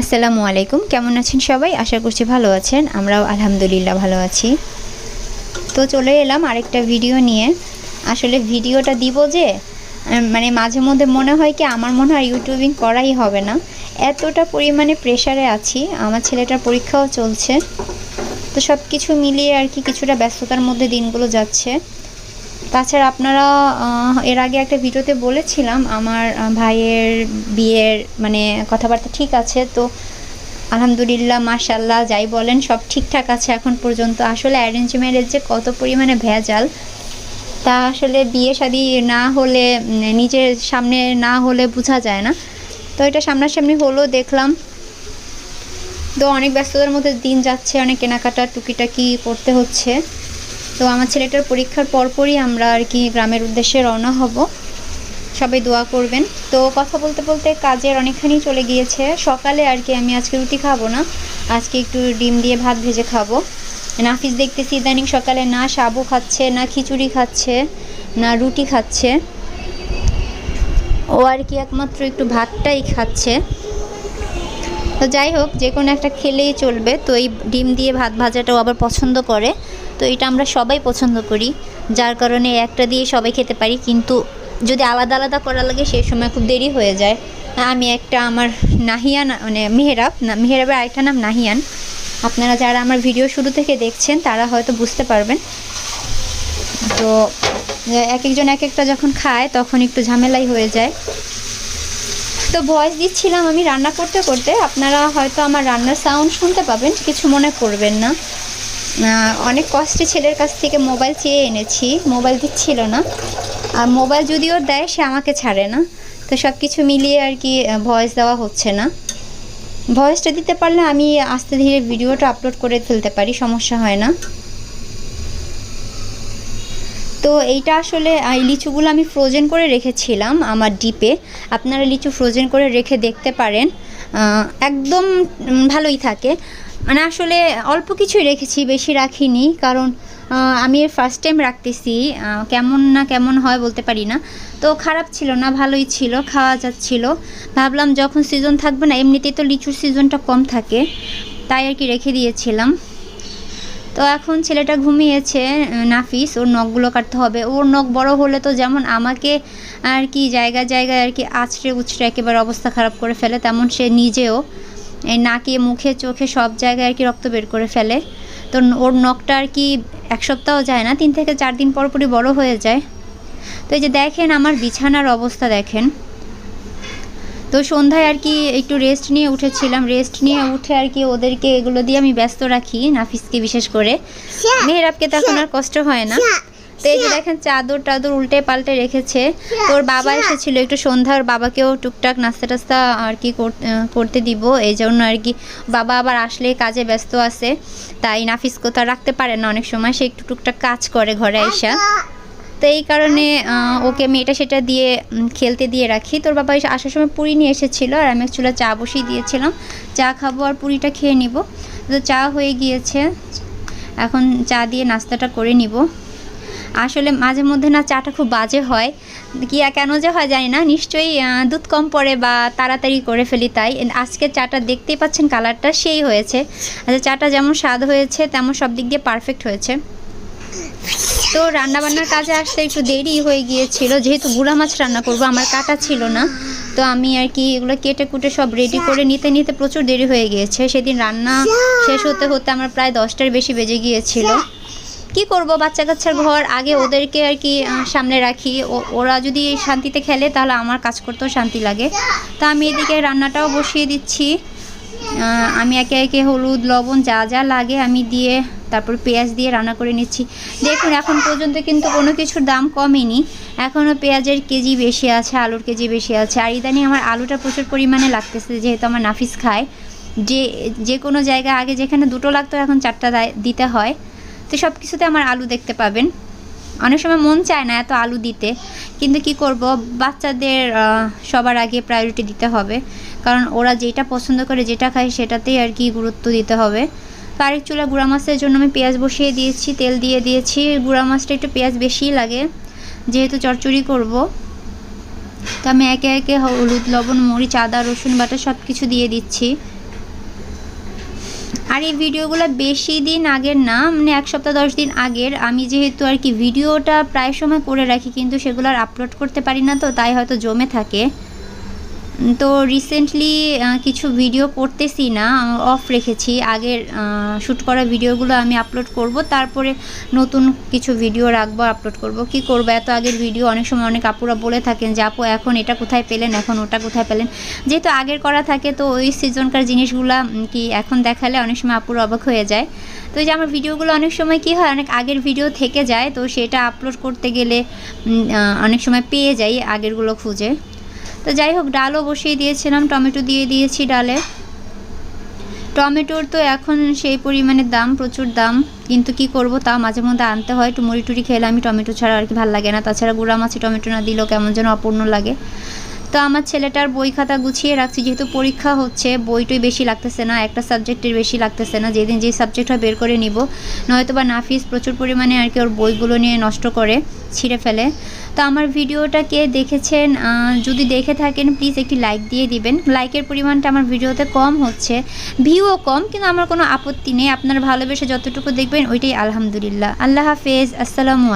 আসসালামু আলাইকুম। কেমন আছেন সবাই? আশা করছি ভালো আছেন। আমরাও আলহামদুলিল্লাহ ভালো আছি। তো চলে এলাম আরেকটা ভিডিও নিয়ে। আসলে ভিডিওটা দিব যে মানে মাঝে মধ্যে মনে হয় কি, আমার মনে হয় ইউটিউবিং করাই হবে না। এতটা পরিমাণে প্রেশারে আছি। আমার ছেলেটার পরীক্ষাও চলছে। তো সব কিছু মিলিয়ে আর কি কিছুটা ব্যস্ততার মধ্যে দিনগুলো যাচ্ছে। তাছাড়া আপনারা এর আগে একটা ভিডিওতে বলেছিলাম, আমার ভাইয়ের বিয়ের মানে কথাবার্তা ঠিক আছে, তো আলহামদুলিল্লাহ মাশাল্লাহ যাই বলেন, সব ঠিকঠাক আছে এখন পর্যন্ত। আসলে অ্যারেঞ্জ ম্যারেজ যে কত পরিমাণে ভেজাল, তা আসলে বিয়ে শাদি না হলে নিজের সামনে না হলে বোঝা যায় না। তো এটা সামনাসামনি হলো, দেখলাম। তো অনেক ব্যস্ততার মধ্যে দিন যাচ্ছে, অনেক কেনাকাটা টুকিটাকি করতে হচ্ছে। তো আমার ছেলেটার পরীক্ষার পরপরই আমরা আর কি গ্রামের উদ্দেশ্যে রওনা হব। সবাই দোয়া করবেন। তো কথা বলতে বলতে কাজের অনেকখানি চলে গিয়েছে। সকালে আর কি আমি আজকে রুটি খাব না। আজকে একটু ডিম দিয়ে ভাত ভেজে খাব। নাফিস দেখতেছি ইদানিং সকালে না সাবু খাচ্ছে, না খিচুড়ি খাচ্ছে, না রুটি খাচ্ছে। ও আর কি একমাত্র একটু ভাতটাই খাচ্ছে। তো যাই হোক, যে কোনো একটা খেলেই চলবে। তো এই ডিম দিয়ে ভাত ভাজাটাও আবার পছন্দ করে। তো এটা আমরা সবাই পছন্দ করি। যার কারণে একটা দিয়ে সবাই খেতে পারি, কিন্তু যদি আলাদা আলাদা করা লাগে, সেই সময় খুব দেরি হয়ে যায়। আমি একটা আমার নাহিয়ান মানে মেহেরাব, না, মেহেরাবের আরেকটা নাম নাহিয়ান। আপনারা যারা আমার ভিডিও শুরু থেকে দেখছেন, তারা হয়তো বুঝতে পারবেন। তো এক একজন এক একটা যখন খায়, তখন একটু ঝামেলাই হয়ে যায়। তো ভয়েস দিচ্ছিলাম আমি রান্না করতে করতে। আপনারা হয়তো আমার রান্নার সাউন্ড শুনতে পাবেন, কিছু মনে করবেন না। অনেক কষ্টে ছেলের কাছ থেকে মোবাইল চেয়ে এনেছি। মোবাইল দিচ্ছিল না। আর মোবাইল যদিও দেয়, সে আমাকে ছাড়ে না। তো সব কিছু মিলিয়ে আর কি ভয়েস দেওয়া হচ্ছে না। ভয়েসটা দিতে পারলে আমি আস্তে ধীরে ভিডিওটা আপলোড করে ফেলতে পারি, সমস্যা হয় না। তো এইটা আসলে এই লিচুগুলো আমি ফ্রোজেন করে রেখেছিলাম আমার ডিপে। আপনারা লিচু ফ্রোজেন করে রেখে দেখতে পারেন। একদম ভালোই থাকে। মানে আসলে অল্প কিছুই রেখেছি, বেশি রাখিনি। কারণ আমি ফার্স্ট টাইম রাখতেছি। কেমন না কেমন হয় বলতে পারি না। তো খারাপ ছিল না, ভালোই ছিল, খাওয়া যাচ্ছিল। ভাবলাম যখন সিজন থাকবে না, এমনিতেই তো লিচুর সিজনটা কম থাকে, তাই আর কি রেখে দিয়েছিলাম। তো এখন ছেলেটা ঘুমিয়েছে নাফিস, ওর নখগুলো কাটতে হবে। ওর নখ বড় হলে তো যেমন আমাকে আর কি জায়গায় জায়গায় আর কি আছড়ে উছড়ে একেবারে অবস্থা খারাপ করে ফেলে, তেমন সে নিজেও। এই নাকে মুখে চোখে সব জায়গায় আর কি রক্ত বের করে ফেলে। তো ওর নখটা আর কি এক সপ্তাহ যায় না তিন থেকে চার দিন পর পরই বড় হয়ে যায়। তো এই যে দেখেন আমার বিছানার অবস্থা দেখেন। তো সন্ধ্যায় আর কি একটু রেস্ট নিয়ে উঠেছিলাম। রেস্ট নিয়ে উঠে আর কি ওদেরকে এগুলো দিয়ে আমি ব্যস্ত রাখি নাফিসকে বিশেষ করে। মেহরাবকে তখন আর কষ্ট হয় না। তো এই যে দেখেন চাদর টাদর উল্টে পাল্টে রেখেছে। তোর বাবা এসেছিল একটু সন্ধ্যার বাবাকেও টুকটাক নাস্তা টাস্তা আর কি কর- করতে দিব। এই জন্য আর কি বাবা আবার আসলে কাজে ব্যস্ত আছে। তাই নাফিস কোথাও রাখতে পারে না অনেক সময়। সে একটু টুকটাক কাজ করে ঘরে আইসা তো এই কারণে ওকে আমি এটা সেটা দিয়ে খেলতে দিয়ে রাখি। তোর বাবা এসে আসার সময় পুরি নিয়ে এসেছিল আর আমি চুলা চা বসিয়ে দিয়েছিলাম। চা খাব আর পুরিটা খেয়ে নিব। তো চা হয়ে গিয়েছে। এখন চা দিয়ে নাস্তাটা করে নিব। আসলে মাঝে মধ্যে না চাটা খুব বাজে হয়। কি কেন যে হয় জানি না, নিশ্চয়ই দুধ কম পড়ে বা তাড়াতাড়ি করে ফেলি তাই। আজকে চাটা দেখতেই পাচ্ছেন কালারটা সেই হয়েছে। আচ্ছা চাটা যেমন স্বাদ হয়েছে, তেমন সব দিক দিয়ে পারফেক্ট হয়েছে। তো রান্না বান্নার কাজে আসতে একটু দেরি হয়ে গিয়েছিল। যেহেতু গুঁড়া মাছ রান্না করব, আমার কাটা ছিল না। তো আমি আর কি এগুলো কেটে কুটে সব রেডি করে নিতে নিতে প্রচুর দেরি হয়ে গিয়েছে। সেদিন রান্না শেষ হতে হতে আমার প্রায় দশটার বেশি বেজে গিয়েছিল। কি করব? বাচ্চা কাচ্চার ঘর, আগে ওদেরকে আর কি সামনে রাখি। ওরা যদি শান্তিতে খেলে, তাহলে আমার কাজ করতেও শান্তি লাগে। তা আমি এদিকে রান্নাটাও বসিয়ে দিচ্ছি। আমি একে একে হলুদ, লবণ যা যা লাগে আমি দিয়ে তারপর পেঁয়াজ দিয়ে রান্না করে নিচ্ছি। দেখুন, এখন পর্যন্ত কিন্তু কোনো কিছুর দাম কমেনি। এখনও পেঁয়াজের কেজি বেশি আছে, আলুর কেজি বেশি আছে। আর ইদানি আমার আলুটা প্রচুর পরিমাণে লাগতেছে, যেহেতু আমার নাফিস খায়। যে যে কোনো জায়গায় আগে যেখানে দুটো লাগতো, এখন চারটা দিতে হয়। তো সব কিছুতে আমার আলু দেখতে পাবেন। অনেক সময় মন চায় না এত আলু দিতে। কিন্তু কি করব? বাচ্চাদের সবার আগে প্রায়োরিটি দিতে হবে। কারণ ওরা যেটা পছন্দ করে, যেটা খায়, সেটাতেই আর কি গুরুত্ব দিতে হবে। তো চুলা গুঁড়া মাছের জন্য আমি পেঁয়াজ বসিয়ে দিয়েছি, তেল দিয়ে দিয়েছি। গুঁড়া মাছটা একটু পেঁয়াজ বেশিই লাগে, যেহেতু চচ্চড়ি করব। তো আমি একে একে হলুদ, লবণ, মরিচ, আদা, রসুন বাটা সব কিছু দিয়ে দিচ্ছি। আর এই ভিডিওগুলো বেশি দিন আগের না মানে এক সপ্তাহ, দশ দিন আগের, আমি যেহেতু আর কি ভিডিওটা প্রায় সময় করে রাখি, কিন্তু সেগুলো আর আপলোড করতে পারি না তো, তাই হয়তো জমে থাকে। তো রিসেন্টলি কিছু ভিডিও করতেছি না অফ রেখেছি। আগের শ্যুট করা ভিডিওগুলো আমি আপলোড করব, তারপরে নতুন কিছু ভিডিও রাখব আপলোড করব। কি করব? এত আগের ভিডিও অনেক সময় অনেক আপুরা বলে থাকেন যে, আপু, এখন এটা কোথায় পেলেন? এখন ওটা কোথায় পেলেন? যেহেতু আগের করা থাকে, তো ওই সিজনকার জিনিসগুলা কি এখন দেখালে অনেক সময় আপুরা অবাক হয়ে যায়। তো যে আমার ভিডিওগুলো অনেক সময় কি হয়, অনেক আগের ভিডিও থেকে যায়, তো সেটা আপলোড করতে গেলে অনেক সময় পেয়ে যাই আগেরগুলো খুঁজে। তো যাই হোক, ডালও বসিয়ে দিয়েছিলাম, টমেটো দিয়ে দিয়েছি ডালে। টমেটোর তো এখন সেই পরিমাণে দাম, প্রচুর দাম। কিন্তু কি করব, তা মাঝে মধ্যে আনতে হয়। একটু মুড়ি টুড়ি খেলে আমি টমেটো ছাড়া আর কি ভালো লাগে না। তাছাড়া গুঁড়া মাছে টমেটো না দিলেও কেমন যেন অপূর্ণ লাগে। তো আমার ছেলেটার বই খাতা গুছিয়ে রাখছি, যেহেতু পরীক্ষা হচ্ছে, বইটই বেশি লাগতেছে না, একটা সাবজেক্টের বেশি লাগতেছে না, যেদিন যে সাবজেক্টটা বের করে নিব। নয়তো বা নাফিস প্রচুর পরিমাণে আর কি ওর বইগুলো নিয়ে নষ্ট করে, ছিঁড়ে ফেলে। তো আমার ভিডিওটা কে দেখেছেন যদি দেখে থাকেন প্লিজ একটি লাইক দিয়ে দিবেন। লাইকের পরিমাণটা আমার ভিডিওতে কম হচ্ছে। ভিউও কম, কিন্তু আমার কোনো আপত্তি নেই। আপনার ভালোবেসে যতটুকু দেখবেন, ওইটাই আলহামদুলিল্লাহ। আল্লাহ হাফেজ, আসসালামু